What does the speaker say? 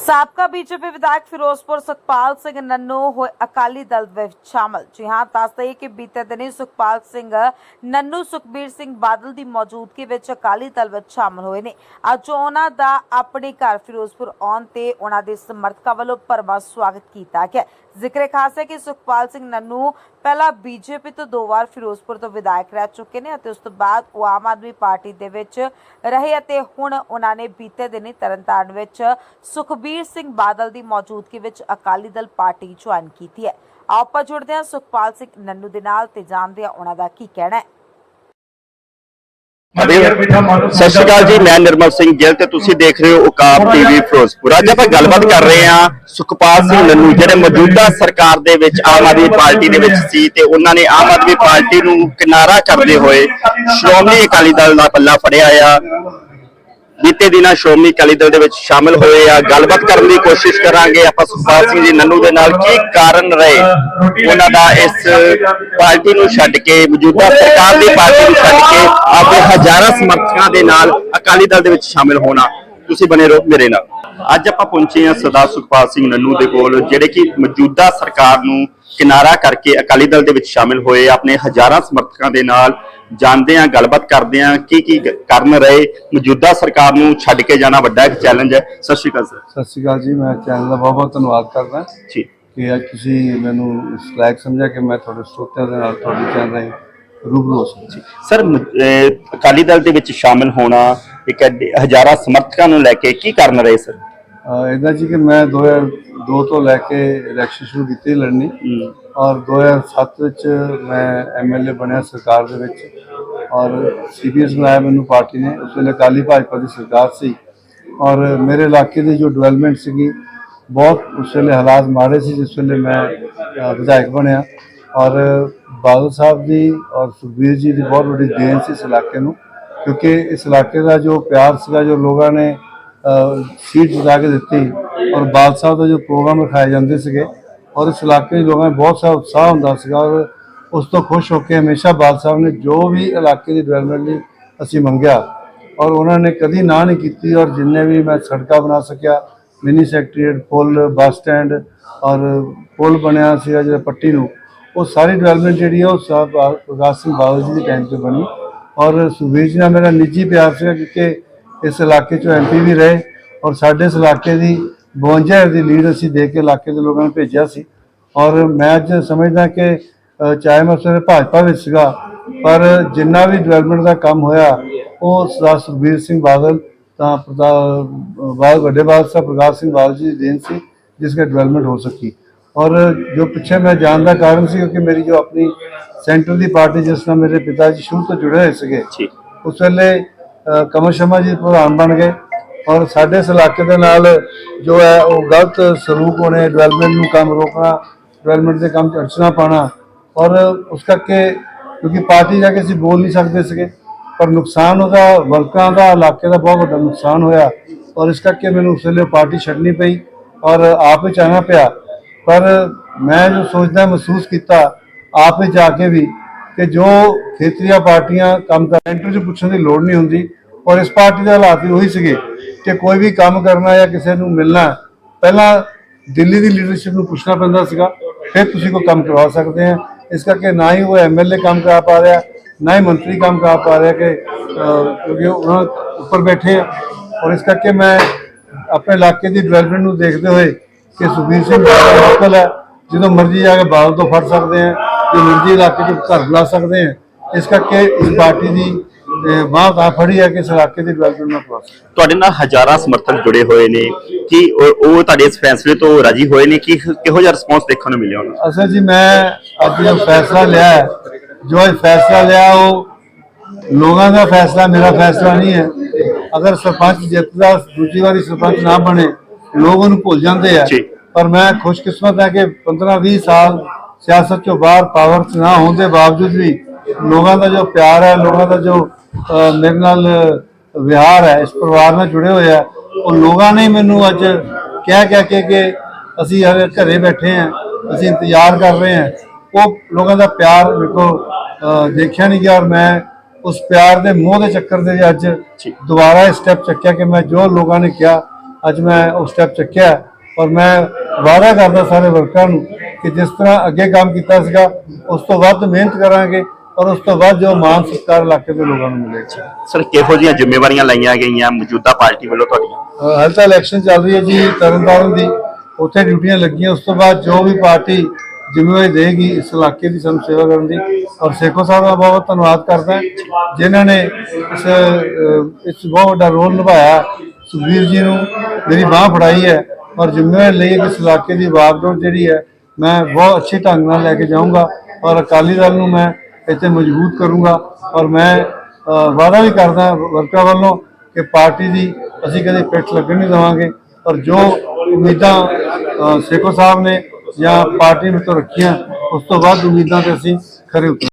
ਸਾਬਕਾ ਬੀਜੇਪੀ ਵਿਧਾਇਕ ਫਿਰੋਜ਼ਪੁਰ ਸੁਖਪਾਲ ਸਿੰਘ ਨੰਨੂ ਹੋਏ ਅਕਾਲੀ ਦਲ ਵਿੱਚ ਸ਼ਾਮਲ। ਜੀ ਹਾਂ, ਦੱਸ ਕਿ ਬੀਤੇ ਦਿਨੀ ਸੁਖਪਾਲ ਸਿੰਘ ਨੰਨੂ, ਸੁਖਬੀਰ ਸਿੰਘ ਬਾਦਲ ਦੀ ਮੌਜੂਦਗੀ ਵਿੱਚ ਅਕਾਲੀ ਦਲ ਵਿੱਚ ਸ਼ਾਮਲ ਹੋਏ ਨੇ। ਅੱਜ ਉਹਨਾਂ ਦਾ ਆਪਣੇ ਘਰ ਫਿਰੋਜ਼ਪੁਰ ਆਉਣ ਤੇ ਉਹਨਾਂ ਦੇ ਸਮਰਥਕਾਂ ਵੱਲੋਂ ਭਰਵਾਂ ਸਵਾਗਤ ਕੀਤਾ ਗਿਆ। ਜ਼ਿਕਰ ਖਾਸ ਹੈ ਕਿ ਸੁਖਪਾਲ ਸਿੰਘ ਨੰਨੂ ਪਹਿਲਾਂ ਬੀਜੇਪੀ ਤੋਂ ਦੋ ਵਾਰ ਫਿਰੋਜ਼ਪੁਰ ਤੋਂ ਵਿਧਾਇਕ ਰਹਿ ਚੁੱਕੇ ਨੇ ਅਤੇ ਉਸ ਤੋਂ ਬਾਅਦ ਉਹ ਆਮ ਆਦਮੀ ਪਾਰਟੀ ਦੇ ਵਿੱਚ ਰਹੇ ਅਤੇ ਹੁਣ ਉਹਨਾਂ ਨੇ ਬੀਤੇ ਦਿਨੀ ਤਰਨਤਾਰਨ ਵਿੱਚ ਸੁਖਬੀਰ ਸਿੰਘ ਬਾਦਲ ਦੀ ਮੌਜੂਦਗੀ ਵਿੱਚ ਅਕਾਲੀ ਦਲ ਪਾਰਟੀ ਜੁਆਇਨ ਕੀਤੀ ਹੈ। ਆਓ ਆਪਾਂ ਜੁੜਦੇ ਹਾਂ ਸੁਖਪਾਲ ਸਿੰਘ ਨੰਨੂ ਦੇ ਨਾਲ ਤੇ ਜਾਣਦੇ ਹਾਂ ਉਹਨਾਂ ਦਾ ਕੀ ਕਹਿਣਾ ਹੈ। ਸਤਿ ਸ਼੍ਰੀ ਅਕਾਲ ਜੀ ਮੈਂ ਨਿਰਮਲ ਸਿੰਘ ਗਿੱਲ ਤੇ ਤੁਸੀਂ ਦੇਖ ਰਹੇ ਹੋ ਉਕਾਬ ਟੀਵੀ ਫਿਰੋਜ਼ਪੁਰ। ਅੱਜ ਆਪਾਂ ਗੱਲਬਾਤ ਕਰ ਰਹੇ ਹਾਂ ਸੁਖਪਾਲ ਸਿੰਘ ਨੰਨੂ ਜਿਹੜੇ ਮੌਜੂਦਾ ਸਰਕਾਰ ਦੇ ਵਿੱਚ ਆਮ ਆਦਮੀ ਪਾਰਟੀ ਦੇ ਵਿੱਚ ਸੀ ਤੇ ਉਹਨਾਂ ਨੇ ਆਮ ਆਦਮੀ ਪਾਰਟੀ ਨੂੰ ਕਿਨਾਰਾ ਕਰਦੇ ਹੋਏ ਸ਼੍ਰੋਮਣੀ ਅਕਾਲੀ ਦਲ ਦਾ ਪੱਲਾ ਫੜਿਆ ਆ। ਬੀਤੇ ਦਿਨਾਂ ਸ਼੍ਰੋਮਣੀ ਅਕਾਲੀ ਦਲ ਦੇ ਵਿੱਚ ਸ਼ਾਮਲ ਹੋਏ ਆ। ਗੱਲਬਾਤ ਕਰਨ ਦੀ ਕੋਸ਼ਿਸ਼ ਕਰਾਂਗੇ ਆਪਾਂ ਸੁਖਪਾਲ ਸਿੰਘ ਜੀ ਨੰਨੂ ਦੇ ਨਾਲ। ਕੀ ਕਾਰਨ ਰਹੇ ਉਹਨਾਂ ਦਾ ਇਸ ਪਾਰਟੀ ਨੂੰ ਛੱਡ ਕੇ, ਮੌਜੂਦਾ ਸਰਕਾਰ ਦੀ ਪਾਰਟੀ ਨੂੰ ਛੱਡ ਕੇ ਆਪਣੇ ਹਜ਼ਾਰਾਂ ਸਮਰਥਕਾਂ ਦੇ ਨਾਲ ਅਕਾਲੀ ਦਲ ਦੇ ਵਿੱਚ ਸ਼ਾਮਿਲ ਹੋਣਾ? ਤੁਸੀਂ ਬਣੇ ਰਹੋ ਮੇਰੇ ਨਾਲ। ਅੱਜ ਆਪਾਂ ਪਹੁੰਚੇ ਹਾਂ ਸਰਦਾਰ ਸੁਖਪਾਲ ਸਿੰਘ ਨੰਨੂ ਦੇ ਕੋਲ, ਜਿਹੜੇ ਕਿ ਮੌਜੂਦਾ ਸਰਕਾਰ ਨੂੰ ਕਿਨਾਰਾ ਕਰਕੇ ਅਕਾਲੀ ਦਲ ਦੇ ਵਿੱਚ ਸ਼ਾਮਿਲ ਹੋਏ ਆਪਣੇ ਹਜ਼ਾਰਾਂ ਸਮਰਥਕਾਂ ਦੇ ਨਾਲ ਜਾਣਦੇ ਹਾਂ ਗੱਲਬਾਤ ਕਰਦੇ ਹਾਂ ਕੀ ਕੀ ਕਰਨ ਰਹੇ ਮੌਜੂਦਾ ਸਰਕਾਰ ਨੂੰ ਛੱਡ ਕੇ ਜਾਣਾ ਵੱਡਾ ਇੱਕ ਚੈਲੰਜ ਹੈ। ਸਤਿ ਸ਼੍ਰੀ ਅਕਾਲ ਸਰ। ਸਤਿ ਸ਼੍ਰੀ ਅਕਾਲ ਜੀ ਮੈਂ ਚੈਨਲ ਦਾ ਬਹੁਤ ਬਹੁਤ ਧੰਨਵਾਦ ਕਰਦਾ। ਜੀ। ਕਿ ਅੱਜ ਤੁਸੀਂ ਮੈਨੂੰ ਇਸ ਲਾਇਕ ਸਮਝਿਆ ਕਿ ਮੈਂ ਤੁਹਾਡੇ ਸਰੋਤਿਆਂ ਦੇ ਨਾਲ ਤੁਹਾਡੀ ਚੈਨਲ ਰਾਹੀਂ ਰੂਬਰੂ ਹੋ ਸਕਾਂ ਸਰ ਅਕਾਲੀ ਦਲ ਦੇ ਵਿੱਚ ਸ਼ਾਮਿਲ ਹੋਣਾ ਇੱਕ ਹਜ਼ਾਰਾਂ ਸਮਰਥਕਾਂ ਨੂੰ ਲੈ ਕੇ ਕੀ ਕਰਨ ਰਹੇ ਸਰ? ਇਦਾਂ ਜੀ ਕਿ ਮੈਂ 2002 ਤੋਂ ਲੈ ਕੇ ਇਲੈਕਸ਼ਨ ਸ਼ੁਰੂ ਕੀਤੀ ਲੜਨੀ। ਔਰ 2007 ਵਿੱਚ ਮੈਂ ਐਮਐਲਏ ਬਣਿਆ ਸਰਕਾਰ ਦੇ ਵਿੱਚ। ਔਰ ਸੀਪੀਐਸ ਬਣਾਇਆ ਮੈਨੂੰ ਪਾਰਟੀ ਨੇ। ਉਸ ਵੇਲੇ ਅਕਾਲੀ ਭਾਜਪਾ ਦੀ ਸਰਕਾਰ ਸੀ। ਔਰ ਮੇਰੇ ਇਲਾਕੇ ਦੀ ਜੋ ਡਿਵੈਲਪਮੈਂਟ ਸੀਗੀ ਬਹੁਤ ਉਸ ਵੇਲੇ ਹਾਲਾਤ ਮਾੜੇ ਸੀ ਜਿਸ ਵੇਲੇ ਮੈਂ ਵਿਧਾਇਕ ਬਣਿਆ। ਔਰ ਬਾਦਲ ਸਾਹਿਬ ਦੀ ਔਰ ਸੁਖਬੀਰ ਜੀ ਦੀ ਬਹੁਤ ਵੱਡੀ ਦੇਣ ਸੀ ਇਸ ਇਲਾਕੇ ਨੂੰ। ਕਿਉਂਕਿ ਇਸ ਇਲਾਕੇ ਦਾ ਜੋ ਪਿਆਰ ਸੀਗਾ ਜੋ ਲੋਕਾਂ ਨੇ ਸੀਟ ਜਿਤਾ ਕੇ ਦਿੱਤੀ ਔਰ ਬਾਦਲ ਸਾਹਿਬ ਦਾ ਜੋ ਪ੍ਰੋਗਰਾਮ ਰਖਾਏ ਜਾਂਦੇ ਸੀਗੇ ਔਰ ਇਸ ਇਲਾਕੇ ਦੇ ਲੋਕਾਂ ਨੂੰ ਬਹੁਤ ਸਾਰਾ ਉਤਸ਼ਾਹ ਹੁੰਦਾ ਸੀਗਾ ਔਰ ਉਸ ਤੋਂ ਖੁਸ਼ ਹੋ ਕੇ ਹਮੇਸ਼ਾ ਬਾਦਲ ਸਾਹਿਬ ਨੇ ਜੋ ਵੀ ਇਲਾਕੇ ਦੀ ਡਿਵੈਲਪਮੈਂਟ ਲਈ ਅਸੀਂ ਮੰਗਿਆ ਔਰ ਉਹਨਾਂ ਨੇ ਕਦੀ ਨਾ ਨਹੀਂ ਕੀਤੀ ਔਰ ਜਿੰਨੇ ਵੀ ਮੈਂ ਸੜਕਾਂ ਬਣਾ ਸਕਿਆ ਮਿਨੀ ਸੈਕਟਰੀਏਟ ਪੁਲ, ਬੱਸ ਸਟੈਂਡ ਔਰ ਪੁਲ ਬਣਿਆ ਸੀਗਾ ਜਿਹੜਾ ਪੱਟੀ ਨੂੰ, ਉਹ ਸਾਰੀ ਡਿਵੈਲਪਮੈਂਟ ਜਿਹੜੀ ਆ ਉਹ ਸਾਹਿਬ ਪ੍ਰਕਾਸ਼ ਸਿੰਘ ਬਾਦਲ ਜੀ ਦੇ ਟਾਈਮ ਤੇ ਬਣੀ ਔਰ ਸੁਖਬੀਰ ਜੀ ਨਾਲ ਮੇਰਾ ਨਿੱਜੀ ਪਿਆਰ ਸੀਗਾ ਕਿਉਂਕਿ ਇਸ ਇਲਾਕੇ ਚੋਂ ਐਮਪੀ ਵੀ ਰਹੇ ਔਰ ਸਾਡੇ ਇਸ ਇਲਾਕੇ ਦੀ 52 ਦੀ ਲੀਡ ਅਸੀਂ ਦੇ ਕੇ ਇਲਾਕੇ ਦੇ ਲੋਕਾਂ ਨੂੰ ਭੇਜਿਆ ਸੀ। ਔਰ ਮੈਂ ਅੱਜ ਸਮਝਦਾ ਕਿ ਚਾਹੇ ਮੈਂ ਉਸ ਵੇਲੇ ਭਾਜਪਾ ਵਿੱਚ ਸੀਗਾ ਪਰ ਜਿੰਨਾ ਵੀ ਡਿਵੈਲਪਮੈਂਟ ਦਾ ਕੰਮ ਹੋਇਆ ਉਹ ਸਰਦਾਰ ਸੁਖਬੀਰ ਸਿੰਘ ਬਾਦਲ ਤਾਂ ਬਾਦ ਵੱਡੇ ਬਾਦਲ ਸਾਹਿਬ ਪ੍ਰਕਾਸ਼ ਸਿੰਘ ਬਾਦਲ ਜੀ ਦੀ ਦੇਣ ਸੀ ਜਿਸ ਦਾ ਡਿਵੈਲਪਮੈਂਟ ਹੋ ਸਕੀ। ਔਰ ਜੋ ਪਿੱਛੇ ਮੈਂ ਜਾਣ ਦਾ ਕਾਰਨ ਸੀ ਕਿਉਂਕਿ ਮੇਰੀ ਜੋ ਆਪਣੀ ਸੈਂਟਰ ਦੀ ਪਾਰਟੀ ਜਿਸ ਨਾਲ ਮੇਰੇ ਪਿਤਾ ਜੀ ਸ਼ੁਰੂ ਤੋਂ ਜੁੜੇ ਹੋਏ ਸੀਗੇ ਉਸ ਵੇਲੇ ਕਮਲ ਸ਼ਰਮਾ ਜੀ ਪ੍ਰਧਾਨ ਬਣ ਗਏ ਔਰ ਸਾਡੇ ਇਸ ਇਲਾਕੇ ਦੇ ਨਾਲ ਜੋ ਹੈ ਉਹ ਗਲਤ ਸਰੂਪ ਹੋਣੇ ਡਿਵੈਲਪਮੈਂਟ ਨੂੰ ਕੰਮ ਰੋਕਣਾ ਡਿਵੈਲਪਮੈਂਟ ਦੇ ਕੰਮ 'ਚ ਅੜਚਣਾ ਪਾਣਾ ਔਰ ਉਸ ਕਰਕੇ ਕਿਉਂਕਿ ਪਾਰਟੀ ਜਾ ਕੇ ਅਸੀਂ ਬੋਲ ਨਹੀਂ ਸਕਦੇ ਸੀਗੇ, ਪਰ ਨੁਕਸਾਨ ਉਹਦਾ, ਵਰਕਰਾਂ ਦਾ, ਇਲਾਕੇ ਦਾ ਬਹੁਤ ਵੱਡਾ ਨੁਕਸਾਨ ਹੋਇਆ ਔਰ ਇਸ ਕਰਕੇ ਮੈਨੂੰ ਉਸ ਵੇਲੇ ਪਾਰਟੀ ਛੱਡਣੀ ਪਈ ਔਰ ਆਪ ਵਿੱਚ ਚਾਹਣਾ ਪਿਆ। ਪਰ ਮੈਂ ਜੋ ਸੋਚਦਾ, ਮਹਿਸੂਸ ਕੀਤਾ, ਆਪ ਵਿੱਚ ਜਾ ਕੇ ਵੀ ਕਿ ਜੋ ਖੇਤਰੀਆ ਪਾਰਟੀਆਂ ਕੰਮ ਕਰ ਸੈਂਟਰ 'ਚ ਪੁੱਛਣ ਦੀ ਲੋੜ ਨਹੀਂ ਹੁੰਦੀ। ਔਰ ਇਸ ਪਾਰਟੀ ਦੇ ਹਾਲਾਤ ਵੀ ਉਹੀ ਸੀਗੇ ਕਿ ਕੋਈ ਵੀ ਕੰਮ ਕਰਨਾ ਜਾਂ ਕਿਸੇ ਨੂੰ ਮਿਲਣਾ, ਪਹਿਲਾਂ ਦਿੱਲੀ ਦੀ ਲੀਡਰਸ਼ਿਪ ਨੂੰ ਪੁੱਛਣਾ ਪੈਂਦਾ ਸੀਗਾ, ਫਿਰ ਤੁਸੀਂ ਕੋਈ ਕੰਮ ਕਰਵਾ ਸਕਦੇ ਆ। ਇਸ ਕਰਕੇ ਨਾ ਹੀ ਉਹ ਐਮਐਲਏ ਕੰਮ ਕਰਾ ਪਾ ਰਿਹਾ, ਨਾ ਹੀ ਮੰਤਰੀ ਕੰਮ ਕਰਾ ਪਾ ਰਿਹਾ ਕਿ ਕਿਉਂਕਿ ਉਹਨਾਂ ਉੱਪਰ ਬੈਠੇ ਆ। ਔਰ ਇਸ ਕਰਕੇ ਮੈਂ ਆਪਣੇ ਇਲਾਕੇ ਦੀ ਡਿਵੈਲਪਮੈਂਟ ਨੂੰ ਦੇਖਦੇ ਹੋਏ ਕਿ ਸੁਖਬੀਰ ਸਿੰਘ ਬਾਦਲ ਲੋਕਲ ਹੈ ਜਦੋਂ ਮਰਜ਼ੀ ਜਾ ਕੇ ਬਾਦਲ ਤੋਂ ਫੜ ਸਕਦੇ ਆ, ਜੋ ਮਰਜ਼ੀ ਇਲਾਕੇ 'ਚ ਘਰ ਬੁਲਾ ਸਕਦੇ ਆ। ਇਸ ਕਰਕੇ ਇਸ ਪਾਰਟੀ ਦੀ ਤਾਂ ਫੜੀ ਹੈ ਕਿ ਇਸ ਇਲਾਕੇ ਦੀ ਡਿਵੈਲਪਮੈਂਟ ਨੂੰ ਕਰਵਾ ਸਕੇ ਤੁਹਾਡੇ ਨਾਲ ਹਜ਼ਾਰਾਂ ਸਮਰਥਕ ਜੁੜੇ ਹੋਏ ਨੇ। ਕਿ ਉਹ ਉਹ ਤੁਹਾਡੇ ਇਸ ਫੈਸਲੇ ਤੋਂ ਰਾਜੀ ਹੋਏ ਨੇ? ਕਿ ਕਿਹੋ ਜਿਹਾ ਰਿਸਪੌਂਸ ਦੇਖਣ ਨੂੰ ਮਿਲਿਆ ਉਹਨਾਂ ਨੂੰ? ਅਸਲ ਜੀ ਮੈਂ ਅੱਜ ਜੋ ਫੈਸਲਾ ਲਿਆ ਹੈ, ਜੋ ਇਹ ਫੈਸਲਾ ਲਿਆ ਉਹ ਲੋਕਾਂ ਦਾ ਫੈਸਲਾ ਮੇਰਾ ਫੈਸਲਾ ਨਹੀਂ ਹੈ। ਅਗਰ ਸਰਪੰਚ ਜਿੱਤਦਾ ਦੂਜੀ ਵਾਰੀ ਸਰਪੰਚ ਨਾ ਬਣੇ ਲੋਕ ਉਹਨੂੰ ਭੁੱਲ ਜਾਂਦੇ ਆ। ਜੀ। ਪਰ ਮੈਂ ਖੁਸ਼ਕਿਸਮਤ ਹਾਂ ਕਿ 15-20 ਸਾਲ ਸਿਆਸਤ ਚੋਂ ਬਾਹਰ ਪਾਵਰ 'ਚ ਨਾ ਹੋਣ ਦੇ ਬਾਵਜੂਦ ਵੀ ਲੋਕਾਂ ਦਾ ਜੋ ਪਿਆਰ ਹੈ ਲੋਕਾਂ ਦਾ ਜੋ ਮੇਰੇ ਨਾਲ ਵਿਹਾਰ ਹੈ ਇਸ ਪਰਿਵਾਰ ਨਾਲ ਜੁੜੇ ਹੋਏ ਆ ਉਹ ਲੋਕਾਂ ਨੇ ਮੈਨੂੰ ਅੱਜ ਕਹਿ ਕਹਿ ਕੇ ਕਿ ਅਸੀਂ ਹਰੇ ਘਰੇ ਬੈਠੇ ਹਾਂ ਅਸੀਂ ਇੰਤਜ਼ਾਰ ਕਰ ਰਹੇ ਹਾਂ। ਉਹ ਲੋਕਾਂ ਦਾ ਪਿਆਰ ਵੇਖੋ ਅਹ, ਦੇਖਿਆ ਨਹੀਂ ਗਿਆ ਔਰ ਮੈਂ ਉਸ ਪਿਆਰ ਦੇ ਮੋਹ ਦੇ ਚੱਕਰ ਦੇ ਅੱਜ। ਦੁਬਾਰਾ ਇਹ ਸਟੈਪ ਚੱਕਿਆ ਕਿ ਮੈਂ ਜੋ ਲੋਕਾਂ ਨੇ ਕਿਹਾ ਅੱਜ ਮੈਂ ਉਹ ਸਟੈਪ ਚੱਕਿਆ। ਔਰ ਮੈਂ ਵਾਅਦਾ ਕਰਦਾ ਸਾਰੇ ਵਰਕਰਾਂ ਨੂੰ ਕਿ ਜਿਸ ਤਰ੍ਹਾਂ ਅੱਗੇ ਕੰਮ ਕੀਤਾ ਸੀਗਾ ਉਸ ਤੋਂ ਵੱਧ ਮਿਹਨਤ ਕਰਾਂਗੇ। ਔਰ ਉਸ ਤੋਂ ਵੱਧ ਜੋ ਮਾਨ ਸਤਿਕਾਰ ਇਲਾਕੇ ਦੇ ਲੋਕਾਂ ਨੂੰ ਮਿਲੇਗਾ ਸਰ ਕਿਹੋ ਜਿਹੀਆਂ ਜ਼ਿੰਮੇਵਾਰੀਆਂ ਲਈਆਂ ਗਈਆਂ ਮੌਜੂਦਾ ਪਾਰਟੀ ਵੱਲੋਂ ਤੁਹਾਡੀਆਂ? ਹਾਲ ਤਾਂ ਇਲੈਕਸ਼ਨ ਚੱਲ ਰਹੀ ਹੈ ਜੀ ਤਰਨਤਾਰਨ ਦੀ। ਉੱਥੇ ਡਿਊਟੀਆਂ ਲੱਗੀਆਂ ਉਸ ਤੋਂ ਬਾਅਦ ਜੋ ਵੀ ਪਾਰਟੀ ਜ਼ਿੰਮੇਵਾਰੀ ਦੇਗੀ ਇਸ ਇਲਾਕੇ ਦੀ ਸਾਨੂੰ ਸੇਵਾ ਕਰਨ ਦੀ। ਔਰ ਸੇਖੋ ਸਾਹਿਬ ਦਾ ਬਹੁਤ ਧੰਨਵਾਦ ਕਰਦਾ ਜਿਨ੍ਹਾਂ ਨੇ ਇਸ ਇਸ ਬਹੁਤ ਵੱਡਾ ਰੋਲ ਨਿਭਾਇਆ। ਸੁਖਬੀਰ ਜੀ ਨੂੰ ਮੇਰੀ ਬਾਹ ਫੜਾਈ ਹੈ ਔਰ ਜ਼ਿੰਮੇਵਾਰੀ ਲਈ ਇਸ ਇਲਾਕੇ ਦੀ ਵਾਗਡੋਰ ਜਿਹੜੀ ਹੈ ਮੈਂ ਬਹੁਤ ਅੱਛੇ ਢੰਗ ਨਾਲ ਲੈ ਕੇ ਜਾਊਂਗਾ। ਔਰ ਅਕਾਲੀ ਦਲ ਨੂੰ ਮੈਂ ਇੱਥੇ ਮਜ਼ਬੂਤ ਕਰੂੰਗਾ ਔਰ ਮੈਂ ਵਾਅਦਾ ਵੀ ਕਰਦਾ ਵਰਕਰਾਂ ਵੱਲੋਂ ਕਿ ਪਾਰਟੀ ਦੀ ਅਸੀਂ ਕਦੇ ਪਿੱਠ ਲੱਗਣ ਨਹੀਂ ਦੇਵਾਂਗੇ ਔਰ ਜੋ ਉਮੀਦਾਂ ਸੇਖੋ ਸਾਹਿਬ ਨੇ ਜਾਂ ਪਾਰਟੀ ਵਿੱਚ ਰੱਖੀਆਂ, ਉਸ ਤੋਂ ਵੱਧ ਉਮੀਦਾਂ ਤੇ ਅਸੀਂ ਖਰੇ ਉਤਰ